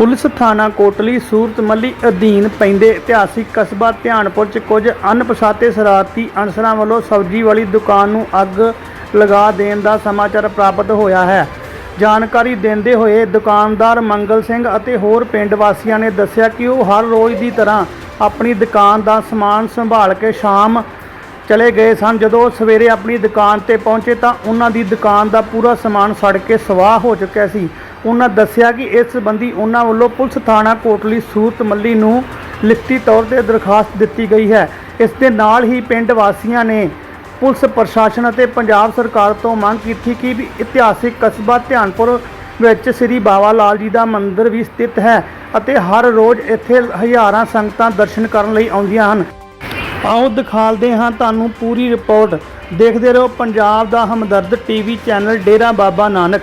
Police ਥਾਣਾ ਕੋਟਲੀ ਸੂਰਤਮੱਲੀ ਅਧੀਨ ਪੈਂਦੇ ਇਤਿਹਾਸਿਕ ਕਸਬਾ ਧਿਆਨਪੁਰ 'ਚ ਕੁਝ ਅਣਪਛਾਤੇ ਸ਼ਰਾਰਤੀ ਅਨਸਰਾਂ ਵੱਲੋਂ ਸਬਜ਼ੀ ਵਾਲੀ ਦੁਕਾਨ ਨੂੰ ਅੱਗ ਲਗਾ ਦੇਣ ਦਾ ਸਮਾਚਾਰ ਪ੍ਰਾਪਤ ਹੋਇਆ ਹੈ। ਜਾਣਕਾਰੀ ਦਿੰਦੇ ਹੋਏ ਦੁਕਾਨਦਾਰ ਮੰਗਲ ਸਿੰਘ ਅਤੇ ਹੋਰ ਪਿੰਡ ਵਾਸੀਆਂ ਨੇ ਦੱਸਿਆ ਕਿ ਉਹ ਹਰ ਰੋਜ਼ ਦੀ ਤਰ੍ਹਾਂ ਆਪਣੀ ਦੁਕਾਨ ਦਾ ਸਮਾਨ ਸੰਭਾਲ ਕੇ ਸ਼ਾਮ ਚਲੇ ਗਏ ਸਨ। ਜਦੋਂ ਉਹ ਸਵੇਰੇ ਆਪਣੀ ਦੁਕਾਨ ਤੇ ਪਹੁੰਚੇ ਤਾਂ ਉਹਨਾਂ ਦੀ ਦੁਕਾਨ ਦਾ ਪੂਰਾ ਸਮਾਨ ਸੜ ਕੇ ਸਵਾਹ ਹੋ ਚੁੱਕਿਆ ਸੀ। ਉਹਨਾਂ ਦੱਸਿਆ ਕਿ ਇਸ ਸੰਬੰਧੀ ਉਹਨਾਂ ਵੱਲੋਂ ਪੁਲਿਸ ਥਾਣਾ ਕੋਟਲੀ ਸੂਰਤ ਮੱਲੀ ਨੂੰ ਲਿਖਤੀ ਤੌਰ ਤੇ ਦਰਖਾਸਤ ਦਿੱਤੀ ਗਈ ਹੈ। ਇਸ ਦੇ ਨਾਲ ਹੀ ਪਿੰਡ ਵਾਸੀਆਂ ਨੇ ਪੁਲਿਸ ਪ੍ਰਸ਼ਾਸਨ ਅਤੇ ਪੰਜਾਬ ਸਰਕਾਰ ਤੋਂ ਮੰਗ ਕੀਤੀ ਕਿ ਵੀ ਇਤਿਹਾਸਿਕ ਕਸਬਾ ਧਿਆਨਪੁਰ ਵਿੱਚ ਸ੍ਰੀ ਬਾਵਾ ਲਾਲ ਜੀ ਦਾ ਮੰਦਿਰ ਵੀ ਸਥਿਤ ਹੈ ਅਤੇ ਹਰ ਰੋਜ਼ ਇੱਥੇ ਹਜ਼ਾਰਾਂ ਸੰਗਤਾਂ ਦਰਸ਼ਨ ਕਰਨ ਲਈ ਆਉਂਦੀਆਂ ਹਨ। ਆਓ ਦਿਖਾਲਦੇ ਹਾਂ ਤੁਹਾਨੂੰ ਪੂਰੀ ਰਿਪੋਰਟ। ਦੇਖਦੇ ਰਹੋ ਪੰਜਾਬ ਦਾ ਹਮਦਰਦ ਟੀਵੀ ਚੈਨਲ ਡੇਰਾ ਬਾਬਾ ਨਾਨਕ।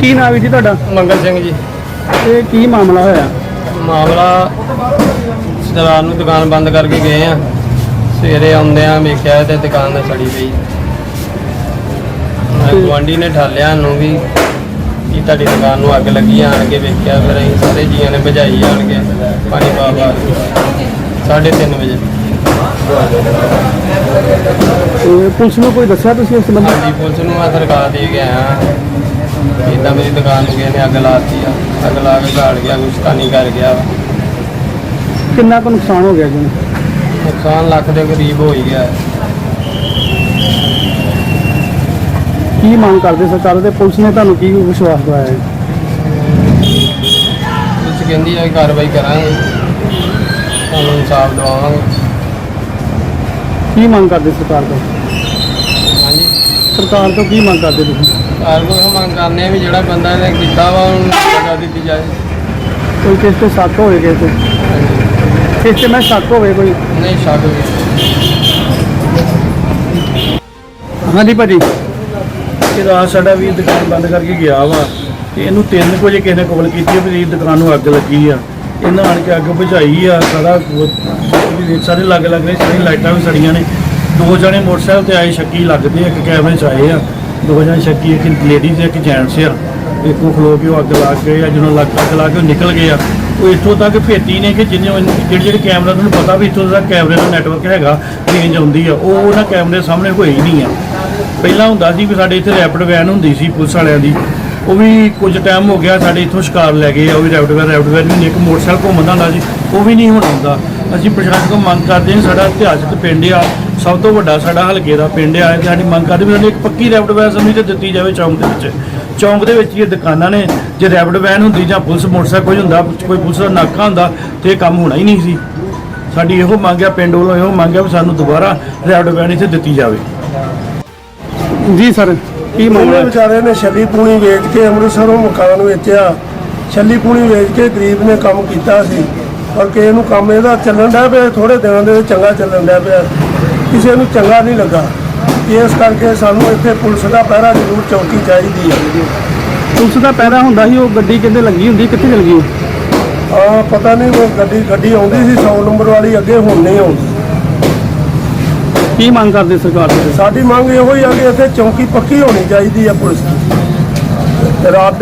ਕੀ ਨਾਮ ਜੀ ਤੁਹਾਡਾ? ਮੰਗਲ ਸਿੰਘ ਜੀ। ਤੇ ਕੀ ਮਾਮਲਾ ਹੋਇਆ? ਮਾਮਲਾ ਸਰਾਰ ਨੂੰ ਦੁਕਾਨ ਬੰਦ ਕਰਕੇ ਗਏ ਆ। ਸਵੇਰੇ ਆਉਂਦੇ ਆ ਵੇਖਿਆ ਤੇ ਦੁਕਾਨ ਤੇ ਸੜੀ ਪਈ। ਗਵਾਂਡੀ ਨੇ ਠਾਲਿਆ ਨੂੰ ਵੀ ਕਿ ਤੁਹਾਡੀ ਦੁਕਾਨ ਨੂੰ ਅੱਗ ਲੱਗੀ ਆਣ ਕੇ ਵੇਖਿਆ ਫਿਰ ਅਸੀਂ ਸਾਰੇ ਜੀਆਂ ਨੇ ਬੁਝਾਈ ਆਣ ਕੇ ਪਾਣੀ ਪਾ ਪਾ ਕੇ। ਸਾਢੇ ਤਿੰਨ ਵਜੇ। ਤੇ ਪੁਲਿਸ ਨੂੰ ਕੋਈ ਦੱਸਿਆ ਤੁਸੀਂ ਇਸ ਸੰਬੰਧੀ? ਹਾਂਜੀ ਪੁਲਿਸ ਨੂੰ ਮੈਂ ਸਰਕਾਰ ਦੇ ਗਿਆ ਆ ਇਦਾਂ ਮੇਰੀ ਦੁਕਾਨ ਨੂੰ ਕਿਸੇ ਨੇ ਅੱਗ ਲਾਤੀ ਆ ਅੱਗ ਲਾ ਕੇ ਘਾੜ ਗਿਆ ਕੁਛ ਤਾਂ ਨਹੀਂ ਕਰ ਗਿਆ ਵਾ। ਕਿੰਨਾ ਕੁ ਨੁਕਸਾਨ ਹੋ ਗਿਆ ਜੀ? ਨੁਕਸਾਨ ਲੱਖ ਦੇ ਕਰੀਬ ਹੋ ਹੀ ਗਿਆ। ਹੈ। ਕੀ ਮੰਗ ਕਰਦੇ ਸਰਕਾਰ ਤੇ? ਪੁਲਿਸ ਨੇ ਤੁਹਾਨੂੰ ਕੀ ਵਿਸ਼ਵਾਸ ਦਿਵਾਇਆ ਹੈ ਪੁਲਿਸ ਕਹਿੰਦੀ ਹੈ ਕਿ ਕਾਰਵਾਈ ਕਰਾਂਗੇ। ਤੁਹਾਨੂੰ ਇਨਸਾਫ ਦਿਵਾਵਾਂਗੇ। ਕੀ ਮੰਗ ਕਰਦੇ ਸਰਕਾਰ ਤੋਂ? ਹਾਂਜੀ। ਸਰਕਾਰ ਤੋਂ ਕੀ ਮੰਗ ਕਰਦੇ ਤੁਸੀਂ? ਇਹ ਮੰਗ ਕਰਨੇ ਆ ਵੀ ਜਿਹੜਾ ਬੰਦਾ ਇਹਨੇ ਕੀਤਾ ਵਾ ਉਹਨੂੰ ਸਜ਼ਾ ਦਿੱਤੀ ਜਾਏ। ਕੋਈ ਕਿਸ ਤੇ ਸ਼ੱਕ ਹੋਵੇ ਕਿਸੇ ਤੇ? ਕਿਸ ਤੇ ਮੈਂ ਸ਼ੱਕ ਹੋਵੇ ਕੋਈ? ਨਹੀਂ ਸ਼ੱਕ ਵੀ ਹਾਂਜੀ ਭਾਜੀ। ਕਿ ਰਾਤ ਸਾਡਾ ਵੀ ਦੁਕਾਨ ਬੰਦ ਕਰਕੇ ਗਿਆ ਵਾ ਤੇ ਇਹਨੂੰ 3 ਵਜੇ ਕਿਸੇ ਨੇ ਕਾਲ ਕੀਤੀ ਆ ਵੀ ਇਹ ਦੁਕਾਨ ਨੂੰ ਅੱਗ ਲੱਗੀ ਆ। ਇਹਨਾਂ ਆਣ ਕੇ ਅੱਗ ਬੁਝਾਈ ਆ ਸਾਰਾ ਵੀ ਸਾਰੇ ਲੱਗ ਲੱਗ ਰਹੇ ਸਾਰੀ ਲਾਈਟਾਂ ਵੀ ਸੜੀਆਂ ਨੇ। ਦੋ ਜਣੇ ਮੋਟਰਸਾਈਕਲ ਤੇ ਆਏ ਸ਼ੱਕੀ ਲੱਗਦੇ ਆ ਇੱਕ ਕੈਮਰੇ 'ਚ ਆਏ ਆ। ਦੋ ਜਣੇ ਸ਼ੱਕੀ ਇੱਕ ਲੇਡੀਜ਼ ਤੇ ਇੱਕ ਜੈਂਟਸ ਆ। ਇੱਕੋ ਖਲੋ ਕੇ ਉਹ ਅੱਗ ਲਾ ਕੇ ਗਏ ਆ ਜਦੋਂ ਲੱਗ ਅੱਗ ਲਾ ਕੇ ਉਹ ਨਿਕਲ ਗਏ ਆ। ਉਹ ਇੱਥੋਂ ਤੱਕ ਭੇਤੀ ਨੇ ਕਿ ਜਿੰਨੇ ਜਿਹੜੇ ਜਿਹੜੇ ਕੈਮਰਾ ਤੁਹਾਨੂੰ ਪਤਾ ਵੀ ਇੱਥੋਂ ਦਾ ਕੈਮਰੇ ਦਾ ਨੈਟਵਰਕ ਹੈਗਾ ਰੇਂਜ ਆਉਂਦੀ ਆ। ਉਹ ਉਹਨਾਂ ਕੈਮਰੇ ਸਾਹਮਣੇ ਹੋਈ ਨਹੀਂ ਆ। ਪਹਿਲਾਂ ਹੁੰਦਾ ਸੀ ਵੀ ਸਾਡੇ ਇੱਥੇ ਰੈਪਿਡ ਵੈਨ ਹੁੰਦੀ ਸੀ ਪੁਲਿਸ ਵਾਲਿਆਂ ਦੀ। ਉਹ ਵੀ ਕੁਝ ਟਾਈਮ ਹੋ ਗਿਆ ਸਾਡੇ ਇੱਥੋਂ ਸ਼ਿਕਾਰ ਲੈ ਗਏ ਆ ਉਹ ਵੀ ਰੈਪਿਡ ਵੈਨ ਰੈਪਿਡ ਵੈਨ ਵੀ ਨਹੀਂ, ਇੱਕ ਮੋਟਰਸਾਈਕਲ ਘੁੰਮਦਾ ਹੁੰਦਾ ਸੀ। ਉਹ ਵੀ ਨਹੀਂ ਹੁਣ ਹੁੰਦਾ। ਅਸੀਂ ਪ੍ਰਸ਼ਾਸਨ ਕੋਲ ਮੰਗ ਕਰਦੇ ਹਾਂ ਸਾਡਾ ਇਤਿਹਾਸਕ ਪਿੰਡ ਆ। ਸਭ ਤੋਂ ਵੱਡਾ ਸਾਡਾ ਹਲਕੇ ਦਾ ਪਿੰਡ ਆ ਤੇ ਸਾਡੀ ਮੰਗ ਕਰਦੇ ਵੀ ਸਾਨੂੰ ਇੱਕ ਪੱਕੀ ਰੈਪਿਡ ਵੈਨ ਸਮਝ ਤੇ ਦਿੱਤੀ ਜਾਵੇ ਚੌਂਕ ਦੇ ਵਿੱਚ। ਚੌਂਕ ਦੇ ਵਿੱਚ ਹੀ ਇਹ ਦੁਕਾਨਾਂ ਨੇ ਜੇ ਰੈਪਿਡ ਵੈਨ ਹੁੰਦੀ ਜਾਂ ਪੁਲਿਸ ਮੋਟਰਸਾਈਕਲ ਕੋਈ ਹੁੰਦਾ ਕੋਈ ਪੁਲਿਸ ਦਾ ਨਾਕਾ ਹੁੰਦਾ ਤੇ ਇਹ ਕੰਮ ਹੋਣਾ ਹੀ ਨਹੀਂ ਸੀ। ਸਾਡੀ ਇਹੋ ਮੰਗ ਆ ਪਿੰਡ ਵੱਲੋਂ ਇਹੋ ਮੰਗ ਆ ਵੀ ਸਾਨੂੰ ਦੁਬਾਰਾ ਰੈਪਿਡ ਵੈਨ ਇੱਥੇ ਦਿੱਤੀ ਜਾਵੇ। ਜੀ ਸਰ ਕੀ ਉਹਨੇ ਮਾਮਲਾ ਹੈ? ਵਿਚਾਰੇ ਨੇ ਛੱਲੀ ਪੂਣੀ ਵੇਚ ਕੇ ਅੰਮ੍ਰਿਤਸਰੋਂ ਮਕਾਨ ਵੇਚਿਆ। ਛੱਲੀ ਪੂਣੀ ਵੇਚ ਕੇ ਗਰੀਬ ਨੇ ਕੰਮ ਕੀਤਾ ਸੀ। ਪਰ ਕਿਸੇ ਨੂੰ ਕੰਮ ਇਹਦਾ ਚੱਲਣ ਡਿਆ ਪਿਆ ਥੋੜੇ ਦਿਨਾਂ ਦੇ ਵਿੱਚ ਚੰਗਾ ਚੱਲਣ ਡਿਆ ਪਿਆ। ਕਿਸੇ ਨੂੰ ਚੰਗਾ ਨਹੀਂ ਲੱਗਾ। ਇਸ ਕਰਕੇ ਸਾਨੂੰ ਇੱਥੇ ਪੁਲਿਸ ਦਾ ਪਹਿਰਾ ਜ਼ਰੂਰ ਚੌਕੀ ਚਾਹੀਦੀ ਹੈ ਪੁਲਿਸ ਦਾ ਪੈਰਾ ਹੁੰਦਾ ਸੀ ਉਹ ਗੱਡੀ ਕਿੱਥੇ ਲੱਗੀ ਹੁੰਦੀ ਕਿੱਥੇ ਚਲ ਗਈ? ਆ ਪਤਾ ਨਹੀਂ ਉਹ ਗੱਡੀ ਗੱਡੀ ਆਉਂਦੀ ਸੀ 100 ਨੰਬਰ ਵਾਲੀ ਅੱਗੇ ਹੁਣ ਨਹੀਂ ਆਉਂਦੀ। ਕੀ ਮੰਗ ਕਰਦੇ ਸਰਕਾਰ ਤੋਂ? ਸਾਡੀ ਮੰਗ ਇਹੋ ਹੀ ਆ ਕਿ ਇੱਥੇ ਚੌਕੀ ਪੱਕੀ ਹੋਣੀ ਚਾਹੀਦੀ ਹੈ ਪੁਲਿਸ ਦੀ। ਤੇ ਰਾਤ